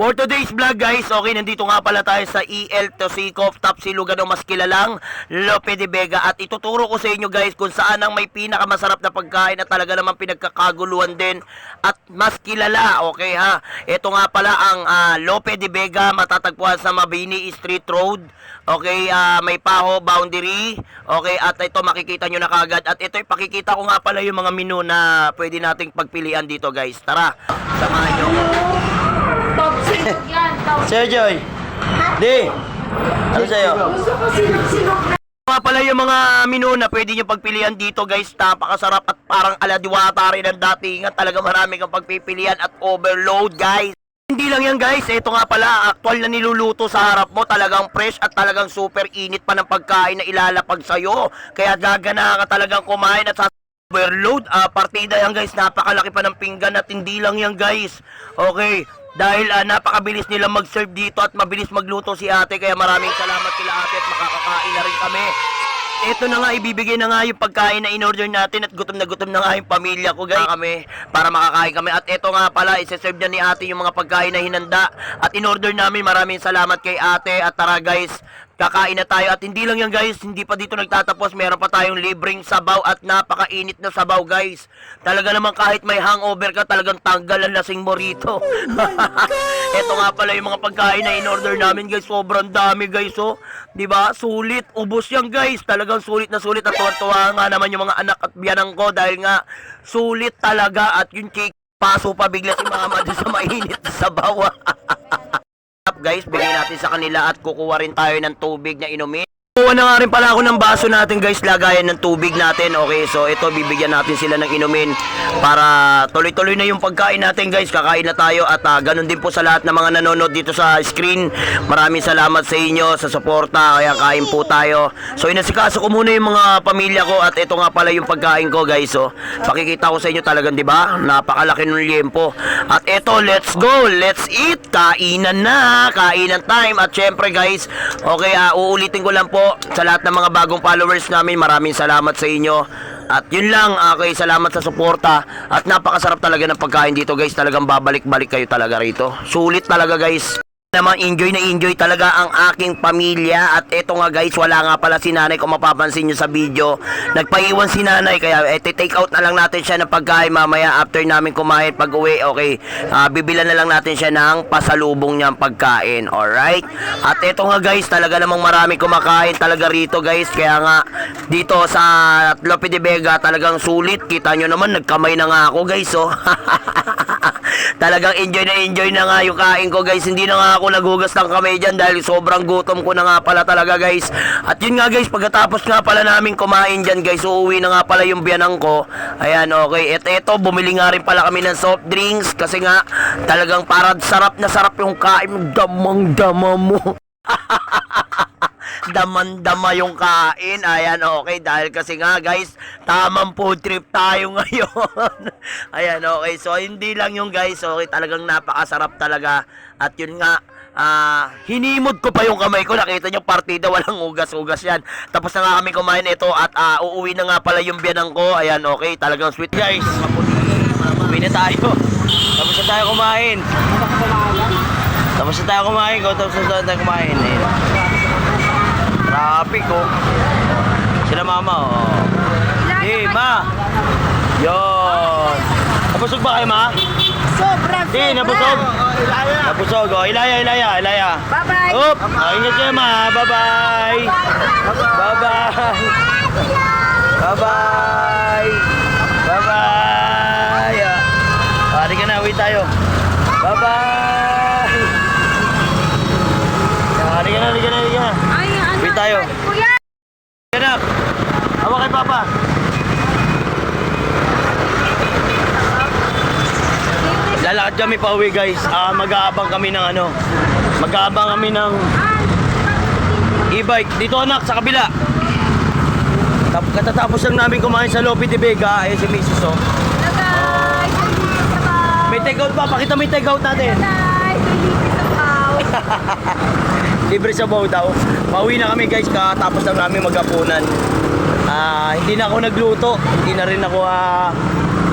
For today's vlog guys, okay, nandito nga pala tayo sa EL Tosikov, top silugan o mas kilalang Lope de Vega at ituturo ko sa inyo guys kung saan ang may pinakamasarap na pagkain at talaga naman pinagkakaguluhan din at mas kilala, okay ha. Ito nga pala ang ah, Lope de Vega, matatagpuan sa Mabini Street Road, okay, ah, may Paho Boundary, okay, at ito makikita nyo na kagad at ito ipakikita ko nga pala yung mga menu na pwede nating pagpilian dito guys. Tara, samahan nyo ako. Top secret yan. Top Sir Joy. Di. Ano sa'yo? Mga pala yung mga menu na pwede nyo pagpilian dito guys. Napakasarap at parang aladiwata rin ang datingan. Talaga marami kang pagpipilian at overload guys. Hindi lang yan guys, ito nga pala, actual na niluluto sa harap mo, talagang fresh at talagang super init pa ng pagkain na ilalapag sa'yo. Kaya gagana ka talagang kumain at sa overload, ah, partida yan guys, napakalaki pa ng pinggan at hindi lang yan guys. Okay, dahil ah, napakabilis nila mag-serve dito at mabilis magluto si ate, kaya maraming salamat kila ate at makakakain na rin kami. Ito na nga, ibibigay na nga yung pagkain na in-order natin at gutom na gutom na nga yung pamilya ko guys kami para makakain kami. At ito nga pala, isa-serve na ni ate yung mga pagkain na hinanda at in-order namin. Maraming salamat kay ate at tara guys, kakain na tayo. At hindi lang yan guys, hindi pa dito nagtatapos. Meron pa tayong libreng sabaw at napakainit na sabaw guys. Talaga naman kahit may hangover ka, talagang tanggal ang lasing mo rito. ito nga pala yung mga pagkain na in-order namin guys. Sobrang dami guys oh. 'Di ba? Sulit, ubos yan guys. Talagang sulit na sulit at tuwa nga naman yung mga anak at biyanang ko dahil nga sulit talaga at yung cake paso pa bigla si mama sa mainit na sabaw. Guys, bigay natin sa kanila at kukuha rin tayo ng tubig na inumin. Kuha na nga rin pala ako ng baso natin guys, lagayan ng tubig natin. Okay, so ito bibigyan natin sila ng inumin para tuloy-tuloy na yung pagkain natin guys. Kakain na tayo at ah, ganun din po sa lahat ng mga nanonood dito sa screen. Maraming salamat sa inyo sa suporta. Kaya kain po tayo. So inasikaso ko muna yung mga pamilya ko at ito nga pala yung pagkain ko guys. So pakikita ko sa inyo talagang 'di ba? Napakalaki ng liempo. At ito, let's go. Let's eat. Kainan na. Kainan time. At syempre guys, okay, ah, uulitin ko lang po sa lahat ng mga bagong followers namin. Maraming salamat sa inyo. At yun lang, okay, salamat sa suporta. At napakasarap talaga ng pagkain dito guys. Talagang babalik-balik kayo talaga rito. Sulit talaga guys naman enjoy na enjoy talaga ang aking pamilya. At eto nga guys wala nga pala si nanay. Kung mapapansin nyo sa video nagpaiwan si nanay. Kaya eto take out na lang natin siya ng pagkain mamaya after namin kumain pag uwi. Okay ah, bibilan na lang natin siya ng pasalubong niyang pagkain. Alright? At eto nga guys talaga namang marami kumakain talaga rito guys. Kaya nga dito sa Lope de Vega talagang sulit. Kita nyo naman nagkamay na nga ako guys oh Talagang enjoy na enjoy na nga yung kain ko guys. Hindi na nga ako naghugas ng kamay dyan dahil sobrang gutom ko na nga pala talaga guys. At yun nga guys, pagkatapos nga pala namin kumain dyan guys, uuwi na nga pala yung biyanang ko. Ayan, okay. At eto, bumili nga rin pala kami ng soft drinks kasi nga talagang para sarap na sarap yung kain. Damang dama mo. daman-dama yung kain. Ayan, okay. Dahil kasi nga, guys, tamang food trip tayo ngayon. Ayan, okay. So, hindi lang yung guys. Okay, talagang napakasarap talaga. At yun nga, ah, hinimod ko pa yung kamay ko. Nakita nyo, partida, walang ugas-ugas yan. Tapos na nga kami kumain ito at ah, uuwi na nga pala yung biyanang ko. Ayan, okay. Talagang sweet, guys. Uwi na tayo. Tapos na tayo kumain. Tapos na tayo kumain. Kung tapos na tayo kumain. Ayan. Traffic oh. Sila mama oh. Hey, ma. Yon. Nabusog ba kayo, ma? Sobra, Di, nabusog. Nabusog. Oh, ilaya, ilaya, ilaya. Bye-bye. Up. Oh, ingat kayo, ma. Bye-bye. Bye-bye. Bye-bye. Bye-bye. Hari ka na, uwi tayo. Bye-bye. Hari ka na, hari ka na, hari ka na. Uwi tayo. Kuya! Anak, hawa kay Papa. Lalakad kami pa uwi guys. Ah, mag-aabang kami ng ano. Mag-aabang kami ng e-bike. Dito anak, sa kabila. Tap katatapos lang namin kumain sa Lope de Vega. Ayan si Mrs. Oh. May take out pa. Pakita yung take out natin. Guys! Libre sa bow daw. Pauwi na kami guys. Katapos lang namin maghapunan. Ah, hindi na ako nagluto. Hindi na rin ako ah,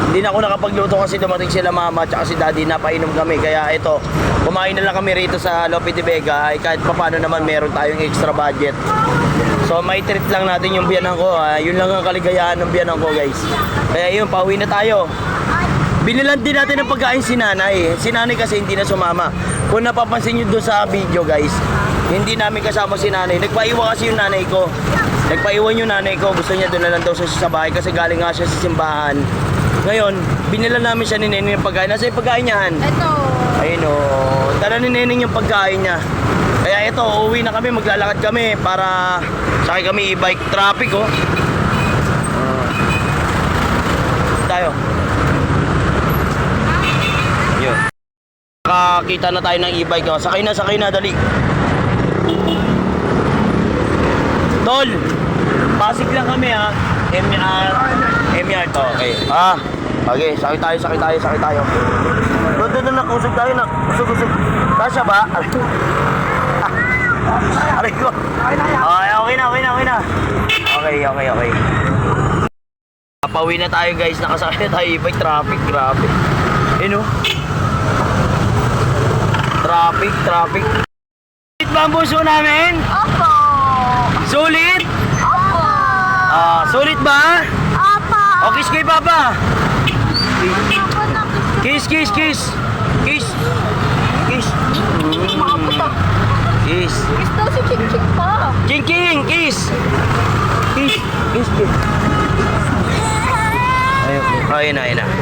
Hindi na ako nakapagluto kasi dumating sila mama at si daddy napainom kami. Kaya ito, kumain na lang kami rito sa Lope de Vega. Ay kahit papano naman meron tayong extra budget. So may treat lang natin yung biyanan ko. Ha? Yun lang ang kaligayahan ng biyanan ko guys. Kaya yun, pauwi na tayo. Binilan din natin ng pagkain si nanay. Si nanay kasi hindi na sumama. Kung napapansin nyo doon sa video guys, hindi namin kasama si nanay. Nagpaiwan kasi yung nanay ko. Nagpaiwan yung nanay ko. Gusto niya doon na lang daw siya sa bahay kasi galing nga siya sa simbahan. Ngayon, binilan namin siya ni Neneng ng pagkain. Nasa yung pagkain niya, Han? Ito. Ayun o. Dala ni Neneng yung pagkain niya. Kaya ito, uuwi na kami, maglalakad kami para sakay kami e-bike traffic oh. Ah. tayo. Nakakita na tayo ng e-bike oh. Sakay na, sakay na, dali. Tol, Pasig lang kami ha. MR, MR to. Okay. Ah, okay. Sakay tayo, sakay tayo, sakay tayo. Doon, doon, doon, usog tayo na. Usog, usog. Kasya ba? Aray ko. Okay, okay na, okay na, okay na. Okay, okay, okay. Pauwi na tayo guys. Nakasakay na tayo. Ibig traffic, grabe. Eh no? Traffic, traffic. Sulit ba ang buso namin? Opo. Sulit? Opo. Ah, sulit ba? Opo. O, kiss kay Papa. Kiss, kiss, kiss. Kiss. Kiss. Makaputa. Kiss. Kiss daw si Chik Chik pa. King, king, kiss. Kiss, kiss, kiss. Ayun, ayun na, ayun na.